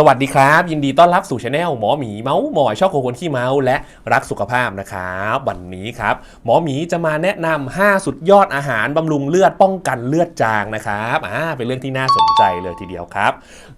สวัสดีครับ ยินดีต้อนรับสู่ช anel หมอหมีเมาส์หมอยชอบคนขี้เมาส์และรักสุขภาพนะครับวันนี้ครับ หมอหมีจะมาแนะนำ5สุดยอดอาหารบำรุงเลือดป้องกันเลือดจางนะครับอ่าเป็นเรื่องที่น่าสนใจเลยทีเดียวครับ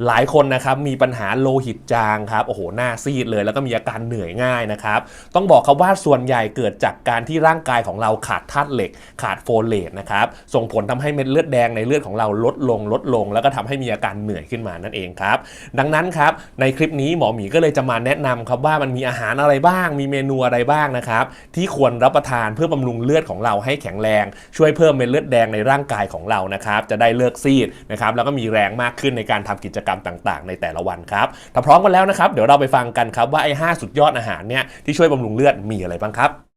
หลายคนนะครับมีปัญหาโลหิตจางครับโอ้โหหน้าซีดเลย แล้วก็มีอาการเหนื่อยง่ายนะครับต้องบอกครับว่าส่วนใหญ่เกิดจากการที่ร่างกายของเราขาดธาตุเหล็ก ขาดโฟเลตนะครับส่งผลทำให้เม็ดเลือดแดงในเลือดของเราลดลงลดลง แล้วก็ทำให้มีอาการเหนื่อยขึ้นมานั่นเองครับดังนั้นครับในคลิปนี้หมอหมีก็เลยจะมาแนะนำครับว่ามันมีอาหารอะไรบ้าง มีเมนูอะไรบ้างนะครับที่ควรรับประทานเพื่อบำรุงเลือดของเราให้แข็งแรง ช่วยเพิ่มเม็ดเลือดแดงในร่างกายของเรานะครับจะได้เลิกซีดนะครับแล้วก็มีแรงมากขึ้นในการทำกิจกรรมต่างๆ ในแต่ละวันครับถ้าพร้อมกันแล้วนะครับเดี๋ยวเราไปฟังกันครับว่าไอ้ห้าสุดยอดอาหารเนี่ยที่ช่วยบำรุงเลือดมีอะไรบ้างครับ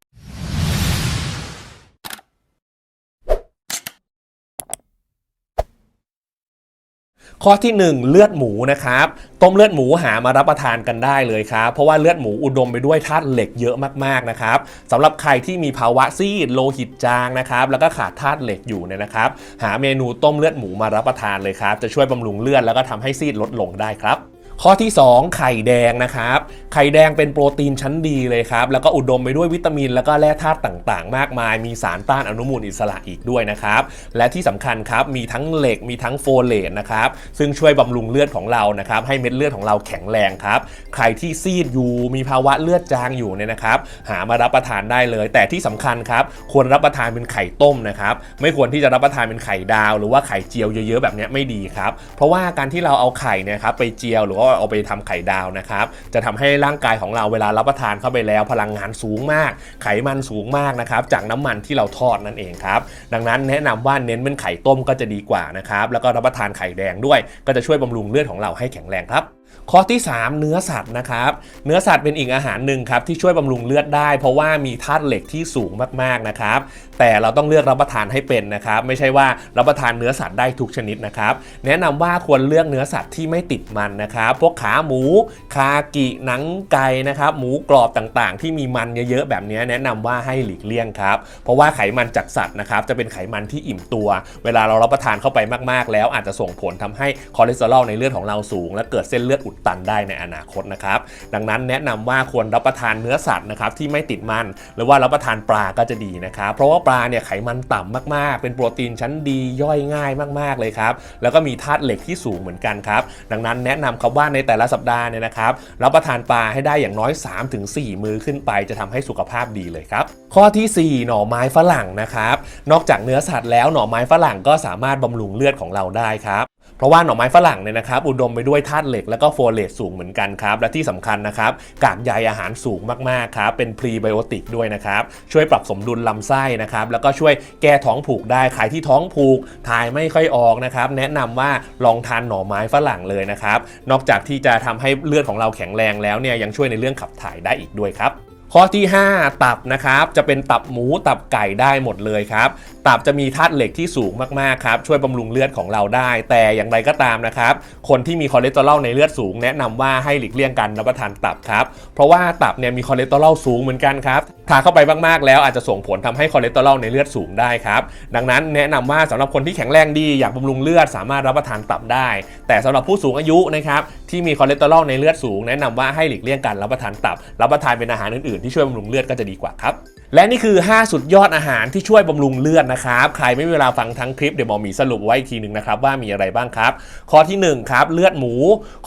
ข้อที่ 1 เลือดหมูนะครับต้มเลือดหมูหามารับประทานกันได้เลยครับ เพราะว่าเลือดหมูอุดมไปด้วยธาตุเหล็กเยอะมากๆนะครับสำหรับใครที่มีภาวะซีดโลหิตจางนะครับแล้วก็ขาดธาตุเหล็กอยู่เนี่ยนะครับ หาเมนูต้มเลือดหมูมารับประทานเลยครับ จะช่วยบำรุงเลือดแล้วก็ทำให้ซีดลดลงได้ครับ ข้อที่ 2 ไข่แดงนะครับ ไข่แดงเป็นโปรตีนชั้นดีเลยครับ แล้วก็อุดมไปด้วยวิตามิน แล้วก็แร่ธาตุต่างๆ มากมาย มีสารต้านอนุมูลอิสระอีกด้วยนะครับ และที่สำคัญครับ มีทั้งเหล็ก มีทั้งโฟเลตนะครับ ซึ่งช่วยบำรุงเลือดของเรานะครับ ให้เม็ดเลือดของเราแข็งแรงครับ ใครที่ซีดอยู่ มีภาวะเลือดจางอยู่เนี่ยนะครับ หามารับประทานได้เลย แต่ที่สำคัญครับ ควรรับประทานเป็นไข่ต้มนะครับ ไม่ควรที่จะรับประทานเป็นไข่ดาว หรือว่าไข่เจียวเยอะ ๆ แบบนี้ไม่ดีครับ เพราะว่าการที่เราเอาไข่เนี่ยครับไปเจียวหรือว่าเอาไปทำไข่ดาวนะครับ จะทำให้ร่างกายของเราเวลารับประทานเข้าไปแล้วพลังงานสูงมาก ไขมันสูงมากนะครับ จากน้ำมันที่เราทอดนั่นเองครับ ดังนั้นแนะนำว่าเน้นเป็นไข่ต้มก็จะดีกว่านะครับ แล้วก็รับประทานไข่แดงด้วย ก็จะช่วยบำรุงเลือดของเราให้แข็งแรงครับ ข้อที่ 3 เนื้อสัตว์นะครับ เนื้อสัตว์เป็นอีกอาหารหนึ่งครับที่ช่วยบำรุงเลือดได้ เพราะว่ามีธาตุเหล็กที่สูงมากๆนะครับ แต่เราต้องเลือกรับประทานให้เป็นนะครับ ไม่ใช่ว่ารับประทานเนื้อสัตว์ได้ทุกชนิดนะครับ แนะนำว่าควรเลือกเนื้อสัตว์ที่ไม่ติดมันนะครับ พวกขาหมู คากิหนังไก่นะครับ หมูกรอบต่างๆ ที่มีมันเยอะๆแบบนี้แนะนำว่าให้หลีกเลี่ยงครับ เพราะว่าไขมันจากสัตว์นะครับจะเป็นไขมันที่อิ่มตัว เวลาเรารับประทานเข้าไปมากๆ แล้วอาจจะส่งผลทำให้คอเลสเตอรอลในเลือดของเราสูง และเกิดเส้นเลือดอุดตันได้ในอนาคตนะครับ ดังนั้นแนะนำว่าควรรับประทานเนื้อสัตว์นะครับที่ไม่ติดมัน หรือว่ารับประทานปลาก็จะดีนะครับ เพราะว่าปลาเนี่ยไขมันต่ำมากๆ เป็นโปรตีนชั้นดีย่อยง่ายมาก ๆเลยครับ แล้วก็มีธาตุเหล็กที่สูงเหมือนกันครับ ดังนั้นแนะนำครับว่าในแต่ละสัปดาห์เนี่ยนะครับรับประทานปลาให้ได้อย่างน้อย 3-4 มือขึ้นไป จะทำให้สุขภาพดีเลยครับ ข้อทีสี่ 4 หน่อไม้ฝรั่งนะครับ นอกจากเนื้อสัตว์แล้วหน่อไม้ฝรั่งก็สามารถบำรุงเลือดของเราได้ครับเพราะว่าหน่อไม้ฝรั่งเนี่ยนะครับอุดมไปด้วยธาตุเหล็กแล้วก็โฟเลตสูงเหมือนกันครับ และที่สำคัญนะครับ กากใยอาหารสูงมากๆครับ เป็นพรีไบโอติกด้วยนะครับ ช่วยปรับสมดุลลำไส้นะครับ แล้วก็ช่วยแก้ท้องผูกได้ ใครที่ท้องผูกถ่ายไม่ค่อยออกนะครับ แนะนำว่าลองทานหน่อไม้ฝรั่งเลยนะครับ นอกจากที่จะทำให้เลือดของเราแข็งแรงแล้วเนี่ย ยังช่วยในเรื่องขับถ่ายได้อีกด้วยครับ ข้อที่ 5 ตับนะครับจะเป็นตับหมูตับไก่ได้หมดเลยครับ ตับจะมีธาตุเหล็กที่สูงมากๆครับช่วยบำรุงเลือดของเราได้ แต่อย่างไรก็ตามนะครับคนที่มีคอเลสเตอรอลในเลือดสูงแนะนำว่าให้หลีกเลี่ยงการรับประทานตับครับเพราะว่าตับเนี่ยมีคอเลสเตอรอลสูงเหมือนกันครับทานเข้าไปมากๆแล้วอาจจะส่งผลทำให้คอเลสเตอรอลในเลือดสูงได้ครับดังนั้นแนะนำว่าสำหรับคนที่แข็งแรงดีอยากบำรุงเลือดสามารถรับประทานตับได้ แต่สำหรับผู้สูงอายุนะครับที่มีคอเลสเตอรอลในเลือดสูง แนะนำว่าให้หลีกเลี่ยงการรับประทานตับ รับประทานเป็นอาหารอื่นที่ช่วยบำรุงเลือดก็จะดีกว่าครับ และนี่คือ 5 สุดยอดอาหารที่ช่วยบำรุงเลือดนะครับใครไม่มีเวลาฟังทั้งคลิปเดี๋ยวหมอหมีสรุปไว้อีกทีหนึ่งนะครับว่ามีอะไรบ้างครับ ข้อที่1ครับเลือดหมู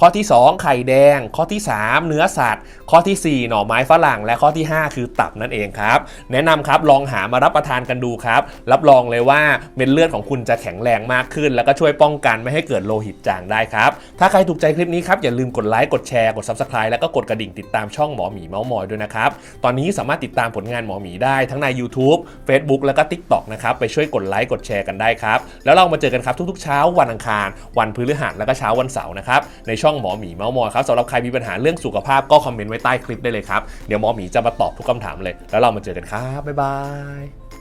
ข้อที่ 2 ไข่แดง ข้อที่ 3 เนื้อสัตว์ ข้อทีสี่ 4 หน่อไม้ฝรั่ง และข้อที่ 5 คือตับนั่นเองครับแนะนำครับลองหามารับประทานกันดูครับรับรองเลยว่าเม็ดเลือดของคุณจะแข็งแรงมากขึ้น แล้วก็ช่วยป้องกันไม่ให้เกิดโลหิตจางได้ครับถ้าใครถูกใจคลิปนี้ครับอย่าลืมกดไลค์กดแชร์กด subscribe แล้วก็กดกระดิ่งติดตามช่องหมอหมีเมาส์มอยด้วยนะครับตอนนี้สามารถติดตามผลงานหมอหมีได้ทั้งใน YouTube Facebook แล้วก็ TikTok นะครับ ไปช่วยกดไลค์กดแชร์กันได้ครับ แล้วเรามาเจอกันครับทุกๆเช้าวันอังคาร วันพฤหัสแล้วก็เช้าวันเสาร์นะครับ ในช่องหมอหมีเมาส์มอยครับสำหรับใครมีปัญหาเรื่องสุขภาพก็คอมเมนต์ไว้ใต้คลิปได้เลยครับ เดี๋ยวหมอหมีจะมาตอบทุกคำถามเลย แล้วเรามาเจอกันครับบ๊ายบาย